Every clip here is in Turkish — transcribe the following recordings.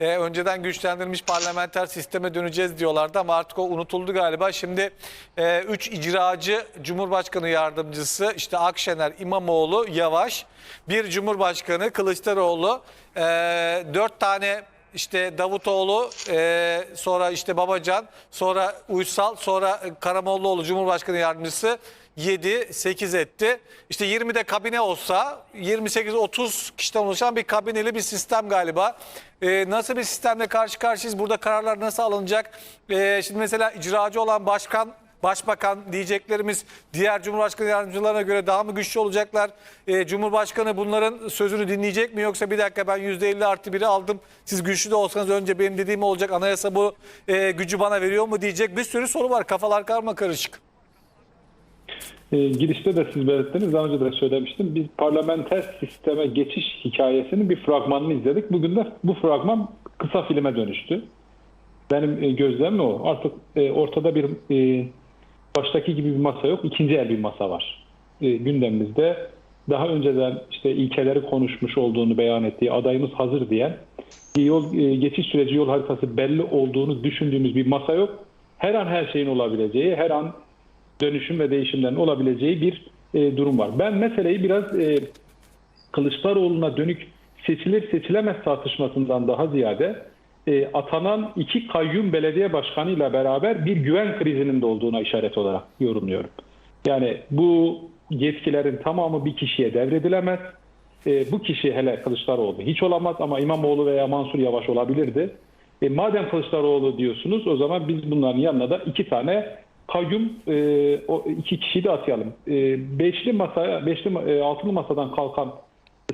e, önceden güçlendirilmiş parlamenter sisteme döneceğiz diyorlardı ama artık o unutuldu galiba. Şimdi 3 icracı Cumhurbaşkanı yardımcısı işte Akşener, İmamoğlu, Yavaş, bir Cumhurbaşkanı Kılıçdaroğlu, 4 tane işte Davutoğlu, e, sonra işte Babacan, sonra Uysal, sonra Karamollaoğlu Cumhurbaşkanı Yardımcısı 7, 8 etti. İşte 20'de kabine olsa 28-30 kişiden oluşan bir kabineli bir sistem galiba. E, nasıl bir sistemle karşı karşıyayız? Burada kararlar nasıl alınacak? E, şimdi mesela icracı olan başkan Başbakan diyeceklerimiz diğer Cumhurbaşkanı yardımcılarına göre daha mı güçlü olacaklar? Ee, Cumhurbaşkanı bunların sözünü dinleyecek mi yoksa bir dakika ben %50 artı biri aldım siz güçlü de olsanız önce benim dediğim olacak anayasa bu e, gücü bana veriyor mu diyecek bir sürü soru var kafalar karma karışık. E, girişte de siz belirttiniz, daha önce de söylemiştim. Biz parlamenter sisteme geçiş hikayesinin bir fragmanını izledik. Bugün de bu fragman kısa filme dönüştü. Benim e, gözlemim o. Artık e, ortada bir e, baştaki gibi bir masa yok, ikinci el bir masa var. E, gündemimizde daha önceden işte ilkeleri konuşmuş olduğunu beyan ettiği adayımız hazır diyen yol e, geçiş süreci yol haritası belli olduğunu düşündüğümüz bir masa yok. Her an her şeyin olabileceği, her an dönüşüm ve değişimlerin olabileceği bir e, durum var. Ben meseleyi biraz e, Kılıçdaroğlu'na dönük seçilir seçilemez tartışmasından daha ziyade e, atanan iki kayyum belediye başkanıyla beraber bir güven krizinin de olduğuna işaret olarak yorumluyorum. Yani bu yetkilerin tamamı bir kişiye devredilemez. E, bu kişi hele Kılıçdaroğlu hiç olamaz ama İmamoğlu veya Mansur Yavaş olabilirdi. E, madem Kılıçdaroğlu diyorsunuz o zaman biz bunların yanına da iki tane kayyum e, o iki kişiyi de atayalım. E, beşli masaya, beşli e, altılı masadan kalkan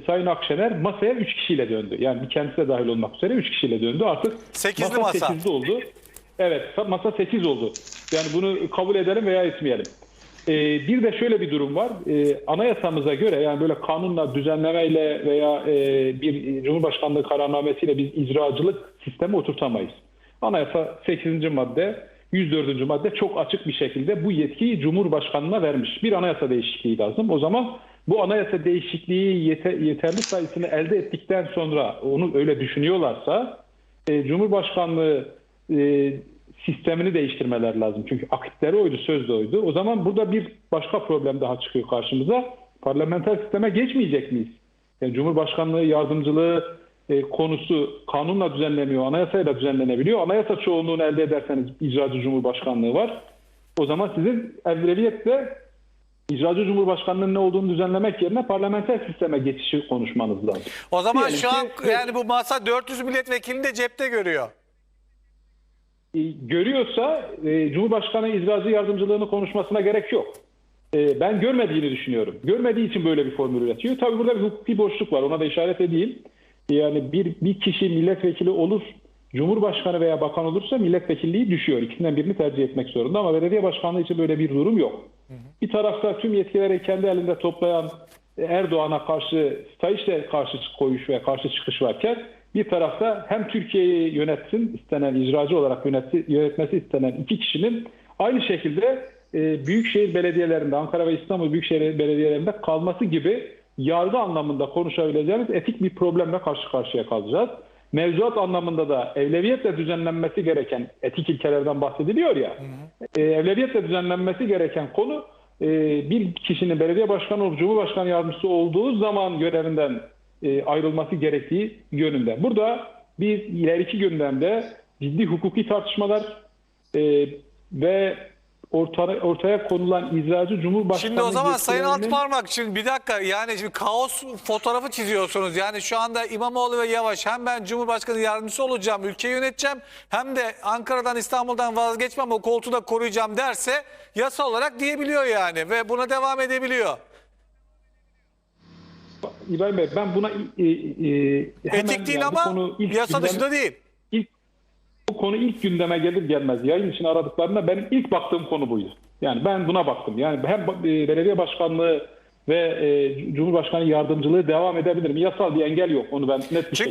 Sayın Akşener masaya üç kişiyle döndü. Yani bir kendisi de dahil olmak üzere üç kişiyle döndü. Artık Sekizli masa masa. oldu. Evet masa sekiz oldu. Yani bunu kabul edelim veya etmeyelim. E, bir de şöyle bir durum var. E, anayasamıza göre yani böyle kanunla, düzenlemeyle veya e, bir Cumhurbaşkanlığı kararnamesiyle biz icracılık sistemi oturtamayız. Anayasa 8. madde 104. madde çok açık bir şekilde bu yetkiyi Cumhurbaşkanına vermiş. Bir anayasa değişikliği lazım. O zaman bu anayasa değişikliği yete- yeterli sayısını elde ettikten sonra onu öyle düşünüyorlarsa e, Cumhurbaşkanlığı e, sistemini değiştirmeler lazım. Çünkü akitleri oydu, söz de oydu. O zaman burada bir başka problem daha çıkıyor karşımıza. Parlamenter sisteme geçmeyecek miyiz? Yani Cumhurbaşkanlığı yardımcılığı e, konusu kanunla düzenleniyor, anayasayla düzenlenebiliyor. Anayasa çoğunluğunu elde ederseniz icracı cumhurbaşkanlığı var. O zaman sizin evveliyetle icracı cumhurbaşkanlığının ne olduğunu düzenlemek yerine parlamenter sisteme geçişi konuşmanız lazım. O zaman Diyelim şu an ki- yani bu masa 400 milletvekilini de cepte görüyor. E, görüyorsa e, Cumhurbaşkanı icracı yardımcılığını konuşmasına gerek yok. E, ben görmediğini düşünüyorum. Görmediği için böyle bir formül üretiyor. Tabii burada bir hukuki boşluk var. Ona da işaret edeyim. Yani bir, bir kişi milletvekili olur, Cumhurbaşkanı veya bakan olursa milletvekilliği düşüyor. İkisinden birini tercih etmek zorunda ama belediye başkanlığı için böyle bir durum yok. Bir tarafta tüm yetkileri kendi elinde toplayan Erdoğan'a karşı Sayıştay karşı koyuş ve karşı çıkış varken bir tarafta hem Türkiye'yi yönetsin istenen icracı olarak yönetsi, yönetmesi istenen iki kişinin aynı şekilde e, büyükşehir belediyelerinde Ankara ve İstanbul büyükşehir belediyelerinde kalması gibi yargı anlamında konuşabileceğimiz etik bir problemle karşı karşıya kalacağız. Mevzuat anlamında da evleviyetle düzenlenmesi gereken etik ilkelerden bahsediliyor ya. E, evleviyetle düzenlenmesi gereken konu e, bir kişinin belediye başkanı olup cumhurbaşkanı yardımcısı olduğu zaman görevinden e, ayrılması gerektiği yönünde. Burada bir ileriki gündemde ciddi hukuki tartışmalar e, ve ortaya, ortaya konulan icracı cumhurbaşkanı Şimdi o zaman Sayın Altıparmak şimdi bir dakika yani şimdi kaos fotoğrafı çiziyorsunuz. Yani şu anda İmamoğlu ve Yavaş hem ben Cumhurbaşkanı yardımcısı olacağım, ülkeyi yöneteceğim hem de Ankara'dan İstanbul'dan vazgeçmem o koltuğu da koruyacağım derse yasa olarak diyebiliyor yani ve buna devam edebiliyor. İbrahim Bey ben buna e, e, hemen Etik değil yani ama konu ilk yasa gündem- dışında değil. Bu konu ilk gündeme gelir gelmez yayın için aradıklarında benim ilk baktığım konu buydu. Yani ben buna baktım. Yani hem e, belediye başkanlığı ve e, Cumhurbaşkanı yardımcılığı devam edebilir mi? Yasal bir engel yok. Onu ben net bir Çünkü